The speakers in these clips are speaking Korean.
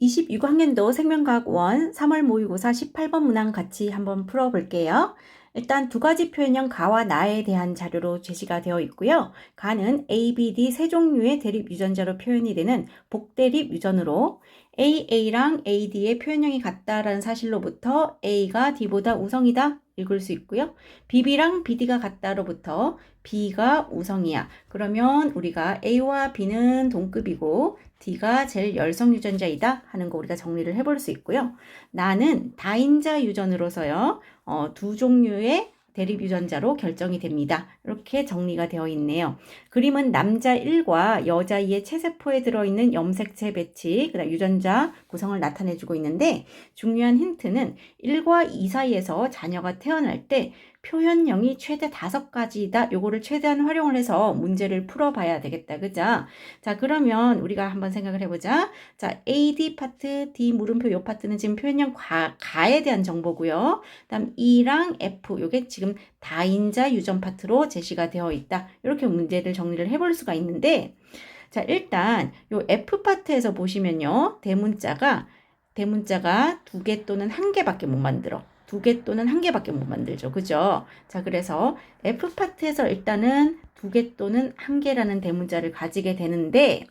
26학년도 생명과학 1 3월 모의고사 18번 문항 같이 한번 풀어볼게요. 일단 두 가지 표현형 가와 나에 대한 자료로 제시가 되어 있고요. 가는 A, B, D 세 종류의 대립 유전자로 표현이 되는 복대립 유전으로 A, A랑 A, D의 표현형이 같다라는 사실로부터 A가 D보다 우성이다 읽을 수 있고요. BB랑 BD가 같다로부터 B가 우성이야. 그러면 우리가 A와 B는 동급이고 D가 제일 열성 유전자이다 하는 거 우리가 정리를 해볼 수 있고요. 나는 다인자 유전으로서요. 어, 두 종류의 대립 유전자로 결정이 됩니다. 이렇게 정리가 되어 있네요. 그림은 남자 1과 여자 2의 체세포에 들어있는 염색체 배치, 그다음 유전자 구성을 나타내주고 있는데 중요한 힌트는 1과 2 사이에서 자녀가 태어날 때 표현형이 최대 다섯 가지다. 요거를 최대한 활용을 해서 문제를 풀어봐야 되겠다. 그죠? 자, 그러면 우리가 한번 생각을 해보자. 자, AD 파트, D 물음표 요 파트는 지금 표현형 과, 가에 대한 정보고요. 다음 E랑 F, 요게 지금 다인자 유전 파트로 제시가 되어 있다. 이렇게 문제를 정리를 해볼 수가 있는데, 자, 일단 요 F 파트에서 보시면요. 대문자가 대문자가 두 개 또는 한 개밖에 못 만들어. 두 개 또는 한 개밖에 못 만들죠. 그죠? 자, 그래서 F 파트에서 일단은 두 개 또는 한 개라는 대문자를 가지게 되는데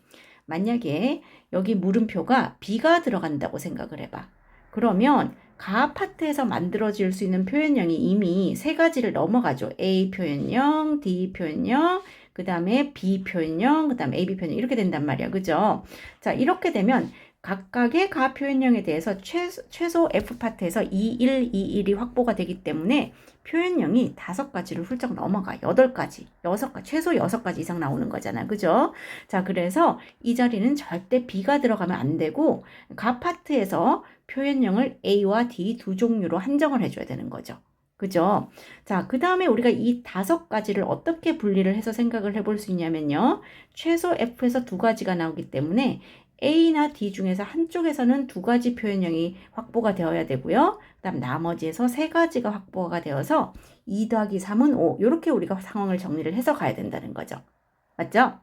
만약에 여기 물음표가 B가 들어간다고 생각을 해봐. 그러면 가 파트에서 만들어질 수 있는 표현형이 이미 세 가지를 넘어가죠. A 표현형, D 표현형, 그 다음에 B 표현형, 그 다음에 AB 표현형 이렇게 된단 말이야. 그죠? 자, 이렇게 되면 각각의 가 표현형에 대해서 최소, 최소 F 파트에서 21, 21이 확보가 되기 때문에 표현형이 다섯 가지를 훌쩍 넘어가. 여덟 가지, 여섯 가지, 최소 여섯 가지 이상 나오는 거잖아. 그죠? 자, 그래서 이 자리는 절대 B가 들어가면 안 되고, 가 파트에서 표현형을 A와 D 두 종류로 한정을 해줘야 되는 거죠. 그죠? 자, 그 다음에 우리가 이 다섯 가지를 어떻게 분리를 해서 생각을 해볼 수 있냐면요. 최소 F에서 두 가지가 나오기 때문에 A나 D 중에서 한쪽에서는 두 가지 표현형이 확보가 되어야 되고요. 그 다음 나머지에서 세 가지가 확보가 되어서 2 더하기 3은 5. 이렇게 우리가 상황을 정리를 해서 가야 된다는 거죠. 맞죠?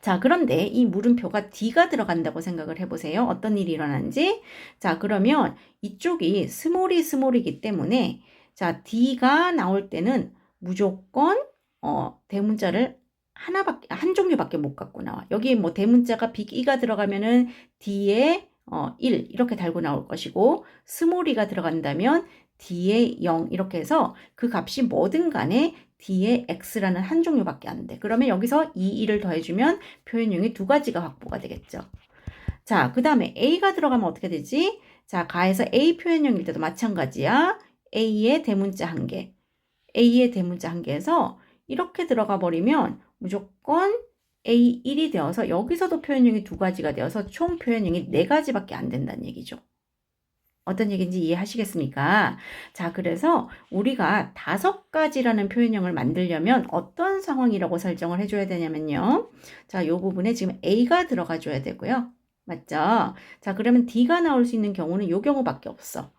자, 그런데 이 물음표가 D가 들어간다고 생각을 해보세요. 어떤 일이 일어나는지. 자, 그러면 이쪽이 스몰이 스몰이기 때문에 자, D가 나올 때는 무조건 어, 대문자를 하나밖에 한 종류밖에 못 갖고 나와. 여기 뭐 대문자가 빅이가 들어가면은 D에 어, 1 이렇게 달고 나올 것이고 스몰 이가 들어간다면 D에 0 이렇게 해서 그 값이 뭐든 간에 D에 X라는 한 종류밖에 안 돼. 그러면 여기서 2, 1을 더해주면 표현형이 두 가지가 확보가 되겠죠. 자, 그 다음에 A가 들어가면 어떻게 되지? 자, 가에서 A 표현형일 때도 마찬가지야. A의 대문자 한 개, A의 대문자 한 개에서 이렇게 들어가 버리면 무조건 A1이 되어서 여기서도 표현형이 두 가지가 되어서 총 표현형이 네 가지밖에 안 된다는 얘기죠. 어떤 얘기인지 이해하시겠습니까? 자, 그래서 우리가 다섯 가지라는 표현형을 만들려면 어떤 상황이라고 설정을 해줘야 되냐면요. 자, 요 부분에 지금 A가 들어가 줘야 되고요. 맞죠? 자, 그러면 D가 나올 수 있는 경우는 요 경우밖에 없어.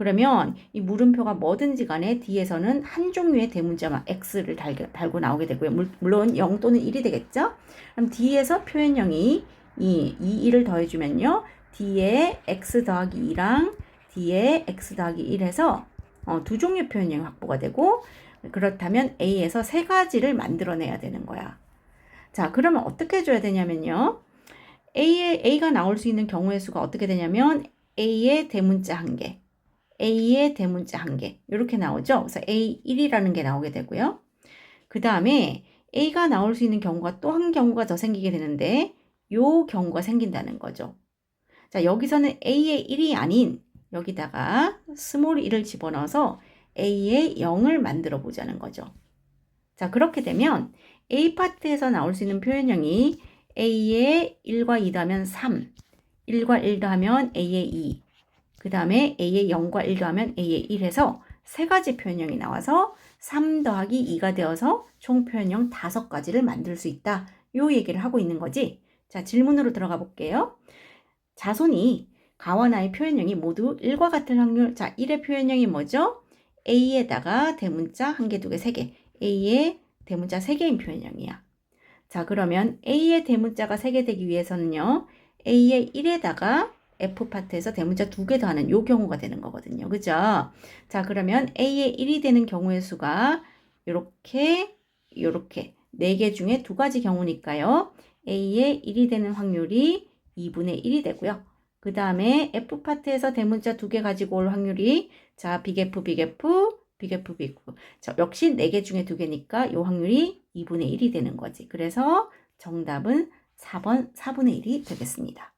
그러면 이 물음표가 뭐든지 간에 뒤에서는 한 종류의 대문자만 x를 달고 나오게 되고요. 물론 0 또는 1이 되겠죠? 그럼 뒤에서 표현형이 이, 이 1을 더해주면요. 뒤에 x 더하기 2랑 뒤에 x 더하기 1해서 어, 두 종류 표현형이 확보가 되고 그렇다면 A에서 세 가지를 만들어내야 되는 거야. 자, 그러면 어떻게 해줘야 되냐면요. A에, A가 나올 수 있는 경우의 수가 어떻게 되냐면 A의 대문자 한 개, A의 대문자 한 개. 이렇게 나오죠. 그래서 A1이라는 게 나오게 되고요. 그 다음에 A가 나올 수 있는 경우가 또 한 경우가 더 생기게 되는데 요 경우가 생긴다는 거죠. 자, 여기서는 A의 1이 아닌 여기다가 스몰 1을 집어넣어서 A의 0을 만들어 보자는 거죠. 자, 그렇게 되면 A 파트에서 나올 수 있는 표현형이 A의 1과 2 더하면 3, 1과 1 더하면 A의 2, 그 다음에 A의 0과 1 더하면 A의 1 해서 세 가지 표현형이 나와서 3 더하기 2가 되어서 총 표현형 다섯 가지를 만들 수 있다. 요 얘기를 하고 있는 거지. 자, 질문으로 들어가 볼게요. 자손이 가와 나의 표현형이 모두 1과 같을 확률. 자, 1의 표현형이 뭐죠? A에다가 대문자 1개, 2개, 3개. A의 대문자 3개인 표현형이야. 자, 그러면 A의 대문자가 3개 되기 위해서는요. A의 1에다가 F 파트에서 대문자 두 개 더하는 요 경우가 되는 거거든요. 그죠? 자, 그러면 A의 1이 되는 경우의 수가 요렇게 요렇게 네 개 중에 두 가지 경우니까요. A의 1이 되는 확률이 2분의 1이 되고요. 그 다음에 F 파트에서 대문자 두 개 가지고 올 확률이 자, 빅F, 빅F, 빅F, 빅F. 자, 역시 네 개 중에 두 개니까 요 확률이 2분의 1이 되는 거지. 그래서 정답은 4번 4분의 1이 되겠습니다.